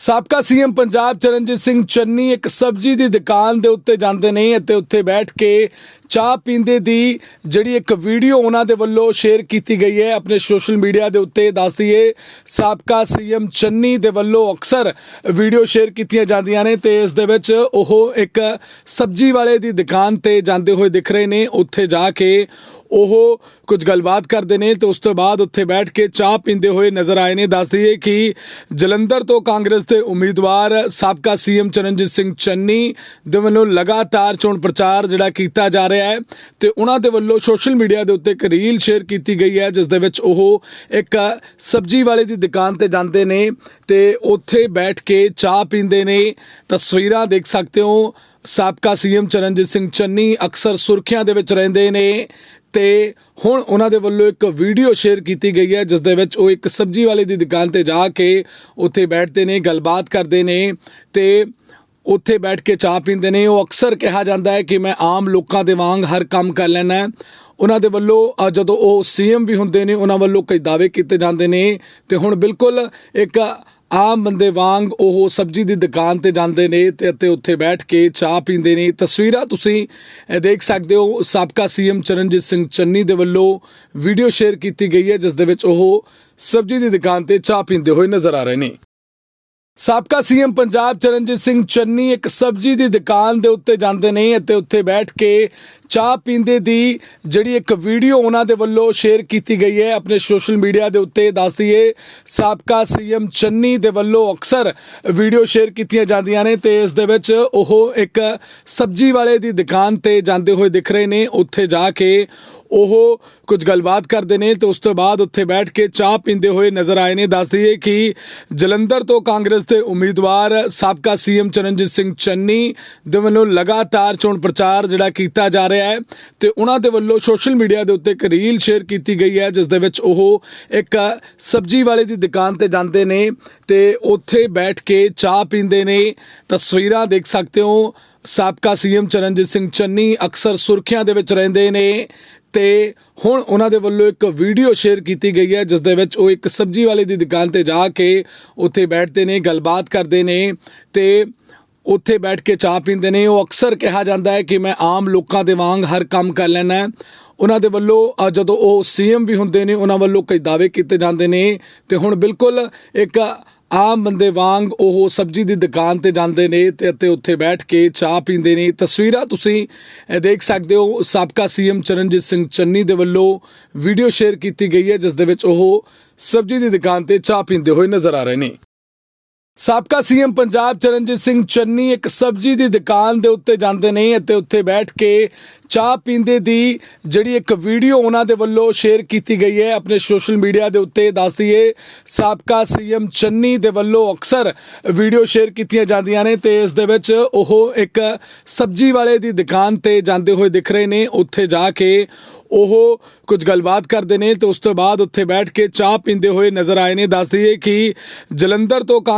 ਸਾਬਕਾ ਸੀਐਮ ਪੰਜਾਬ ਚਰਨਜੀਤ ਸਿੰਘ ਚੰਨੀ ਇੱਕ ਸਬਜ਼ੀ ਦੀ ਦੁਕਾਨ ਦੇ ਉੱਤੇ ਜਾਂਦੇ ਨੇ ਅਤੇ ਉੱਥੇ ਬੈਠ ਕੇ ਚਾਹ ਪੀਂਦੇ ਦੀ ਜਿਹੜੀ ਇੱਕ ਵੀਡੀਓ ਉਹਨਾਂ ਦੇ ਵੱਲੋਂ ਸ਼ੇਅਰ ਕੀਤੀ ਗਈ ਹੈ, ਆਪਣੇ ਸੋਸ਼ਲ ਮੀਡੀਆ ਦੇ ਉੱਤੇ ਦੱਸ ਦਈਏ, ਸਾਬਕਾ ਸੀਐਮ ਚੰਨੀ ਦੇ ਵੱਲੋਂ ਅਕਸਰ ਵੀਡੀਓ ਸ਼ੇਅਰ ਕੀਤੀਆਂ ਜਾਂਦੀਆਂ ਨੇ ਤੇ ਇਸ ਦੇ ਵਿੱਚ ਉਹ ਇੱਕ ਸਬਜ਼ੀ ਵਾਲੇ ਦੀ ਦੁਕਾਨ ਤੇ ਜਾਂਦੇ ਹੋਏ ਦਿਖ ਰਹੇ ਨੇ, ਉੱਥੇ ਜਾ ਕੇ ਉਹ ਕੁਝ ਗੱਲਬਾਤ ਕਰਦੇ ਨੇ ਤੇ ਉਸ ਤੋਂ ਬਾਅਦ ਉੱਥੇ ਬੈਠ ਕੇ ਚਾਹ ਪੀਂਦੇ ਹੋਏ ਨਜ਼ਰ ਆਏ ਨੇ। ਦੱਸ ਦਈਏ ਕਿ ਜਲੰਧਰ ਤੋਂ ਕਾਂਗਰਸ ਦੇ ਉਮੀਦਵਾਰ ਸਾਬਕਾ ਸੀਐਮ ਚਰਨਜੀਤ ਸਿੰਘ ਚੰਨੀ ਦੇ ਵੱਲੋਂ ਲਗਾਤਾਰ ਚੋਣ ਪ੍ਰਚਾਰ ਜਿਹੜਾ ਕੀਤਾ ਜਾ ਰਿਹਾ ਹੈ ਤੇ ਉਹਨਾਂ ਦੇ ਵੱਲੋਂ ਸੋਸ਼ਲ ਮੀਡੀਆ ਦੇ ਉੱਤੇ ਇੱਕ ਰੀਲ ਸ਼ੇਅਰ ਕੀਤੀ ਗਈ ਹੈ, ਜਿਸ ਦੇ ਵਿੱਚ ਉਹ ਇੱਕ ਸਬਜ਼ੀ ਵਾਲੇ ਦੀ ਦੁਕਾਨ ਤੇ ਜਾਂਦੇ ਨੇ ਤੇ ਉੱਥੇ ਬੈਠ ਕੇ ਚਾਹ ਪੀਂਦੇ ਨੇ। ਤਸਵੀਰਾਂ ਦੇਖ ਸਕਦੇ ਹੋ। ਸਾਬਕਾ ਸੀਐਮ ਚਰਨਜੀਤ ਸਿੰਘ ਚੰਨੀ ਅਕਸਰ ਸੁਰਖੀਆਂ ਦੇ ਵਿੱਚ ਰਹਿੰਦੇ ਨੇ ਤੇ ਹੁਣ ਉਹਨਾਂ ਦੇ ਵੱਲੋਂ ਇੱਕ ਵੀਡੀਓ ਸ਼ੇਅਰ ਕੀਤੀ ਗਈ ਹੈ ਜਿਸ ਦੇ ਵਿੱਚ ਉਹ ਇੱਕ ਸਬਜ਼ੀ ਵਾਲੇ ਦੀ ਦੁਕਾਨ ਤੇ ਜਾ ਕੇ ਉੱਥੇ ਬੈਠਦੇ ਨੇ, ਗੱਲਬਾਤ ਕਰਦੇ ਨੇ ਤੇ ਉੱਥੇ ਬੈਠ ਕੇ ਚਾਹ ਪੀਂਦੇ ਨੇ। ਉਹ ਅਕਸਰ ਕਿਹਾ ਜਾਂਦਾ ਹੈ ਕਿ ਮੈਂ ਆਮ ਲੋਕਾਂ ਦੇ ਵਾਂਗ ਹਰ ਕੰਮ ਕਰ ਲੈਣਾ ਉਹਨਾਂ ਦੇ ਵੱਲੋਂ ਜਦੋਂ ਉਹ ਸੀਐਮ ਵੀ ਹੁੰਦੇ ਨੇ, ਉਹਨਾਂ ਵੱਲੋਂ ਕਈ ਦਾਅਵੇ ਕੀਤੇ ਜਾਂਦੇ ਨੇ ਤੇ ਹੁਣ ਬਿਲਕੁਲ ਇੱਕ ਆਮ ਬੰਦੇ ਵਾਂਗ ਉਹ ਸਬਜ਼ੀ ਦੀ ਦੁਕਾਨ ਤੇ ਜਾਂਦੇ ਨੇ ਤੇ ਅਤੇ ਉੱਥੇ ਬੈਠ ਕੇ ਚਾਹ ਪੀਂਦੇ ਨੇ। ਤਸਵੀਰਾਂ ਤੁਸੀਂ ਦੇਖ ਸਕਦੇ ਹੋ। ਸਾਬਕਾ ਸੀਐਮ ਚਰਨਜੀਤ ਸਿੰਘ ਚੰਨੀ ਦੇ ਵੱਲੋਂ ਵੀਡੀਓ ਸ਼ੇਅਰ ਕੀਤੀ ਗਈ ਹੈ, ਜਿਸ ਦੇ ਵਿੱਚ ਉਹ ਸਬਜ਼ੀ ਦੀ ਦੁਕਾਨ ਤੇ ਚਾਹ ਪੀਂਦੇ ਹੋਏ ਨਜ਼ਰ ਆ ਰਹੇ ਨੇ। ਸਾਬਕਾ ਸੀਐਮ ਪੰਜਾਬ ਚਰਨਜੀਤ ਸਿੰਘ ਚੰਨੀ ਇੱਕ ਸਬਜ਼ੀ ਦੀ ਦੁਕਾਨ ਦੇ ਉੱਤੇ ਜਾਂਦੇ ਨੇ ਅਤੇ ਉੱਥੇ ਬੈਠ ਕੇ ਚਾਹ ਪੀਂਦੇ ਦੀ ਜਿਹੜੀ ਇੱਕ ਵੀਡੀਓ ਉਹਨਾਂ ਦੇ ਵੱਲੋਂ ਸ਼ੇਅਰ ਕੀਤੀ ਗਈ ਹੈ, ਆਪਣੇ ਸੋਸ਼ਲ ਮੀਡੀਆ ਦੇ ਉੱਤੇ ਦੱਸ ਦਈਏ, ਸਾਬਕਾ ਸੀਐਮ ਚੰਨੀ ਦੇ ਵੱਲੋਂ ਅਕਸਰ ਵੀਡੀਓ ਸ਼ੇਅਰ ਕੀਤੀਆਂ ਜਾਂਦੀਆਂ ਨੇ ਤੇ ਇਸ ਦੇ ਵਿੱਚ ਉਹ ਇੱਕ ਸਬਜ਼ੀ ਵਾਲੇ ਦੀ ਦੁਕਾਨ ਤੇ ਜਾਂਦੇ ਹੋਏ ਦਿਖ ਰਹੇ ਨੇ, ਉੱਥੇ ਜਾ ਕੇ ਉਹ ਕੁਝ ਗੱਲਬਾਤ ਕਰਦੇ ਨੇ ਤੇ ਉਸ ਤੋਂ ਬਾਅਦ ਉੱਥੇ ਬੈਠ ਕੇ ਚਾਹ ਪੀਂਦੇ ਹੋਏ ਨਜ਼ਰ ਆਏ ਨੇ। ਦੱਸ ਦਈਏ ਕਿ ਜਲੰਧਰ ਤੋਂ ਕਾਂਗਰਸ ਦੇ ਉਮੀਦਵਾਰ ਸਾਬਕਾ ਸੀਐਮ ਚਰਨਜੀਤ ਸਿੰਘ ਚੰਨੀ ਦੇ ਵੱਲੋਂ ਲਗਾਤਾਰ ਚੋਣ ਪ੍ਰਚਾਰ ਜਿਹੜਾ ਕੀਤਾ ਜਾ ਰਿਹਾ ਹੈ ਤੇ ਉਹਨਾਂ ਦੇ ਵੱਲੋਂ ਸੋਸ਼ਲ ਮੀਡੀਆ ਦੇ ਉੱਤੇ ਇੱਕ ਰੀਲ ਸ਼ੇਅਰ ਕੀਤੀ ਗਈ ਹੈ, ਜਿਸ ਦੇ ਵਿੱਚ ਉਹ ਇੱਕ ਸਬਜ਼ੀ ਵਾਲੇ ਦੀ ਦੁਕਾਨ ਤੇ ਜਾਂਦੇ ਨੇ ਤੇ ਉੱਥੇ ਬੈਠ ਕੇ ਚਾਹ ਪੀਂਦੇ ਨੇ। ਤਸਵੀਰਾਂ ਦੇਖ ਸਕਦੇ ਹੋ। ਸਾਬਕਾ ਸੀਐਮ ਚਰਨਜੀਤ ਸਿੰਘ ਚੰਨੀ ਅਕਸਰ ਸੁਰਖੀਆਂ ਦੇ ਵਿੱਚ ਰਹਿੰਦੇ ਨੇ ਤੇ ਹੁਣ ਉਹਨਾਂ ਦੇ ਵੱਲੋਂ ਇੱਕ ਵੀਡੀਓ ਸ਼ੇਅਰ ਕੀਤੀ ਗਈ ਹੈ, ਜਿਸ ਦੇ ਵਿੱਚ ਉਹ ਇੱਕ ਸਬਜ਼ੀ ਵਾਲੇ ਦੀ ਦੁਕਾਨ ਤੇ ਜਾ ਕੇ ਉੱਥੇ ਬੈਠਦੇ ਨੇ, ਗੱਲਬਾਤ ਕਰਦੇ ਨੇ ਤੇ ਉੱਥੇ ਬੈਠ ਕੇ ਚਾਹ ਪੀਂਦੇ ਨੇ। ਉਹ ਅਕਸਰ ਕਿਹਾ ਜਾਂਦਾ ਹੈ ਕਿ ਮੈਂ ਆਮ ਲੋਕਾਂ ਦੇ ਵਾਂਗ ਹਰ ਕੰਮ ਕਰ ਲੈਣਾ ਉਹਨਾਂ ਦੇ ਵੱਲੋਂ ਜਦੋਂ ਉਹ ਸੀਐਮ ਵੀ ਹੁੰਦੇ ਨੇ, ਉਹਨਾਂ ਵੱਲੋਂ ਕਈ ਦਾਅਵੇ ਕੀਤੇ ਜਾਂਦੇ ਨੇ ਤੇ ਹੁਣ ਬਿਲਕੁਲ ਇੱਕ ਆਮ ਬੰਦੇ ਵਾਂਗ ਉਹ ਸਬਜ਼ੀ ਦੀ ਦੁਕਾਨ ਤੇ ਜਾਂਦੇ ਨੇ ਤੇ ਅਤੇ ਉੱਥੇ ਬੈਠ ਕੇ ਚਾਹ ਪੀਂਦੇ ਨੇ। ਤਸਵੀਰਾਂ ਤੁਸੀਂ ਦੇਖ ਸਕਦੇ ਹੋ। ਸਾਬਕਾ ਸੀਐਮ ਚਰਨਜੀਤ ਸਿੰਘ ਚੰਨੀ ਦੇ ਵੱਲੋਂ ਵੀਡੀਓ ਸ਼ੇਅਰ ਕੀਤੀ ਗਈ ਹੈ, ਜਿਸ ਦੇ ਵਿੱਚ ਉਹ ਸਬਜ਼ੀ ਦੀ ਦੁਕਾਨ ਤੇ ਚਾਹ ਪੀਂਦੇ ਹੋਏ ਨਜ਼ਰ ਆ ਰਹੇ ਨੇ। ਸਾਬਕਾ ਸੀਐਮ ਪੰਜਾਬ ਚਰਨਜੀਤ ਸਿੰਘ ਚੰਨੀ ਇੱਕ ਸਬਜ਼ੀ ਦੀ ਦੁਕਾਨ ਦੇ ਉੱਤੇ ਜਾਂਦੇ ਨੇ ਅਤੇ ਉੱਥੇ ਬੈਠ ਕੇ ਚਾਹ ਪੀਂਦੇ ਦੀ ਜਿਹੜੀ ਇੱਕ ਵੀਡੀਓ ਉਹਨਾਂ ਦੇ ਵੱਲੋਂ ਸ਼ੇਅਰ ਕੀਤੀ ਗਈ ਹੈ, ਆਪਣੇ ਸੋਸ਼ਲ ਮੀਡੀਆ ਦੇ ਉੱਤੇ ਦੱਸ ਦਈਏ, ਸਾਬਕਾ ਸੀਐਮ ਚੰਨੀ ਦੇ ਵੱਲੋਂ ਅਕਸਰ ਵੀਡੀਓ ਸ਼ੇਅਰ ਕੀਤੀਆਂ ਜਾਂਦੀਆਂ ਨੇ ਤੇ ਇਸ ਦੇ ਵਿੱਚ ਉਹ ਇੱਕ ਸਬਜ਼ੀ ਵਾਲੇ ਦੀ ਦੁਕਾਨ ਤੇ ਜਾਂਦੇ ਹੋਏ ਦਿਖ ਰਹੇ ਨੇ, ਉੱਥੇ ਜਾ ਕੇ ਉਹ ਕੁਝ ਗੱਲਬਾਤ ਕਰਦੇ ਨੇ ਤੇ ਉਸ ਤੋਂ ਬਾਅਦ ਉੱਥੇ ਬੈਠ ਕੇ ਚਾਹ ਪੀਂਦੇ ਹੋਏ ਨਜ਼ਰ ਆਏ ਨੇ। ਦੱਸ ਦਈਏ ਕਿ ਜਲੰਧਰ ਤੋਂ